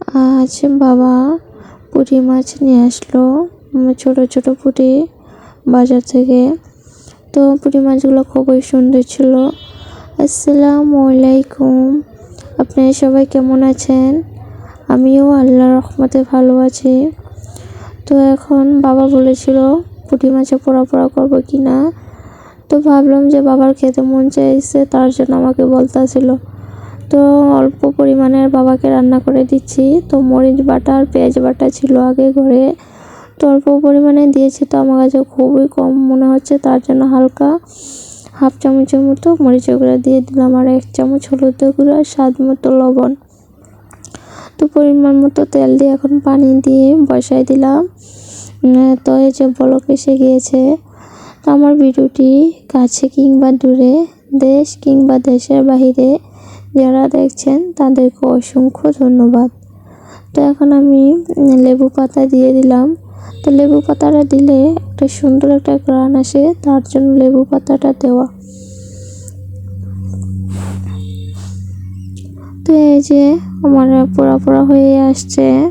আজ বাবা পুঁটি মাছ নিয়ে আসলো ছোট ছোট পুঁটি বাজার থেকে। তো পুঁটি মাছগুলো খুবই সুন্দর ছিল। আসসালামু আলাইকুম। আপনারা সবাই কেমন আছেন? আমিও আল্লাহর রহমতে ভালো আছি। তো এখন বাবা বলেছিল, পুঁটি মাছে পোড়া পোড়া করব কি না তো ভাবলাম যে বাবার খেতে মন চাইছে, তার জন্য আমাকে বলতে বলতেছিল। তো অল্প পরিমাণের বাবাকে রান্না করে দিচ্ছি। তো মরিচ বাটা আর পেঁয়াজ বাটা ছিল আগে ঘরে। তো অল্প পরিমাণে দিয়েছি তো আমার কাছে খুবই কম মনে হচ্ছে, তার জন্য হালকা হাফ চামচের মতো মরিচের গুঁড়া দিয়ে দিলাম আর এক চামচ হলুদের গুঁড়া স্বাদ মতো লবণ। তো পরিমাণ মতো তেল দিয়ে এখন পানি দিয়ে বসাই দিলাম। তো এই যে বলক এসে গিয়েছে। তো আমার ভিডিওটি কাছে কিংবা দূরে, দেশ কিংবা দেশের বাহিরে যারা দেখছেন, তাদেরকে অসংখ্য ধন্যবাদ। তো এখন আমি লেবু পাতা দিয়ে দিলাম। তো লেবু পাতাটা দিলে একটা সুন্দর একটা গ্রান আসে, তার জন্য লেবু পাতাটা দেওয়া। তো এই যে আমার পোড়া পোড়া হয়ে আসছে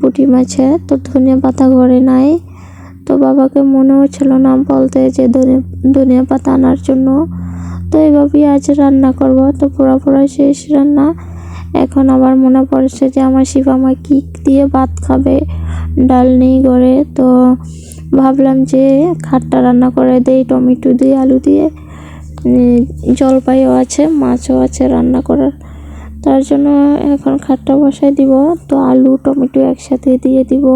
পুঁটি মাছে তো ধনিয়া পাতা ঘরে নাই। তো বাবাকে মনে হচ্ছিল না বলতে যে ধনে- ধনিয়া পাতা আনার জন্য। তো এইভাবেই আজ রান্না করব। তো পোড়া শেষ রান্না। এখন আবার মনে পড়ছে যে আমার শিবামা কি দিয়ে ভাত খাবে, ডাল নেই ঘরে। তো ভাবলাম যে খাট্টা রান্না করে দেই, টমেটো দিয়ে, আলু দিয়ে। জলপাইও আছে, মাছও আছে রান্না করার। তার জন্য এখন খাটটা বসাই দিব। তো আলু, টমেটো একসাথে দিয়ে দিব।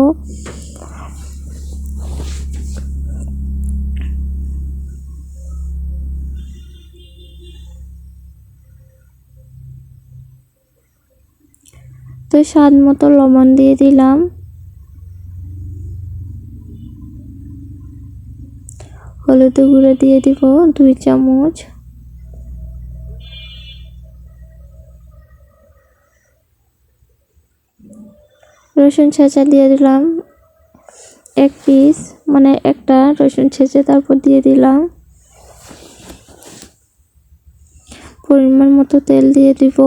তো স্বাদ মতো লবণ দিয়ে দিলাম। হলুদ গুঁড়ো দিয়ে দিব দুই চামচ। রসুন ছেঁচা দিয়ে দিলাম এক পিস মানে একটা রসুন ছেঁচে তারপর দিয়ে দিলাম। পরিমাণ মতো তেল দিয়ে দিব।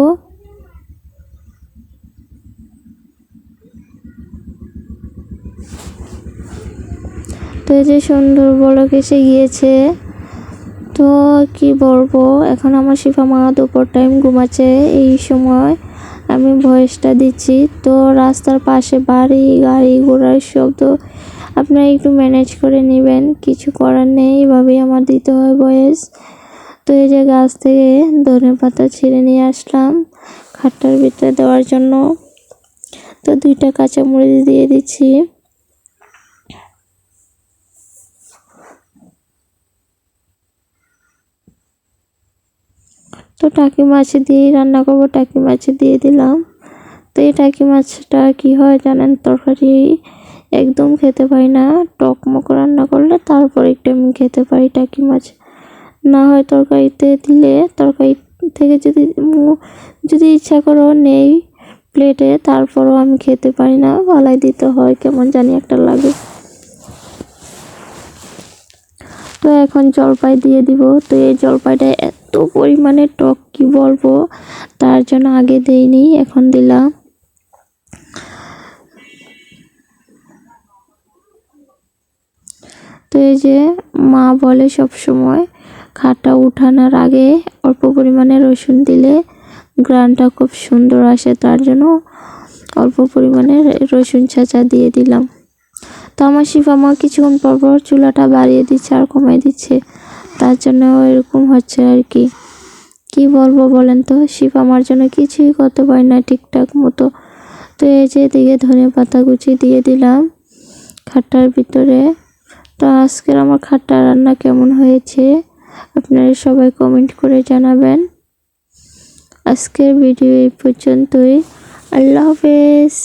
তো এই যে সুন্দর বলক এসে গিয়েছে। তো কি বলব, এখন আমার শিফা মা দুপুর টাইম ঘুমাচ্ছে। এই সময় আমি ভয়েসটা দিচ্ছি। তো রাস্তার পাশে বাড়ি, গাড়ি ঘোড়ার শব্দ আপনারা একটু ম্যানেজ করে নেবেন। কিছু করার নেই, এভাবেই আমার দিতে হয় ভয়েস তো এই যে গাছ থেকে ধনে পাতা ছিঁড়ে নিয়ে আসলাম খাটটার ভিতরে দেওয়ার জন্য। তো দুইটা কাঁচামরিচ দিয়ে দিচ্ছি। তো টাকি মাছ দিয়েই রান্না করব, টাকি মাছ দিয়ে দিলাম। তো এই টাকি মাছটা কি হয় জানেন, তরকারি একদম খেতে পারি না, টক মক রান্না করলে তারপর একটু আমি খেতে পারি টাকি মাছ। না হয় তরকারিতে দিলে, তরকারি থেকে যদি যদি ইচ্ছা করো নেই প্লেটে, তারপরও আমি খেতে পারি না গলায় দিতে হয়, কেমন জানি একটা লাগে। তো এখন জলপাই দিয়ে দিব। তো এই জলপাইটা পরিমাণে টক কি বলব? তার জন্য আগে দেইনি, এখন দিলাম। তো এই যে মা বলে সব সময়, খাটা উঠানোর আগে অল্প পরিমাণে রসুন দিলে গ্রানটা খুব সুন্দর আসে, তার জন্য অল্প পরিমাণে রসুন ছাঁচা দিয়ে দিলাম। তো আমার শিফা মা কিছুক্ষণ পর পর চুলাটা বাড়িয়ে দিচ্ছে আর কমাই দিচ্ছে। তার জন্য এরকম হচ্ছে আর কি। কি বলব বলেন তো? শিফা আমার জন্য কিছুই করতে পারি না ঠিকঠাক মতো। তো এই যে এদিকে ধনে পাতা কুচি দিয়ে দিলাম খাট্টার ভিতরে। তো আজকের আমার খাট্টা রান্না কেমন হয়েছে আপনারা সবাই কমেন্ট করে জানাবেন। আজকের ভিডিও এই পর্যন্তই। আল্লাহ হাফেজ।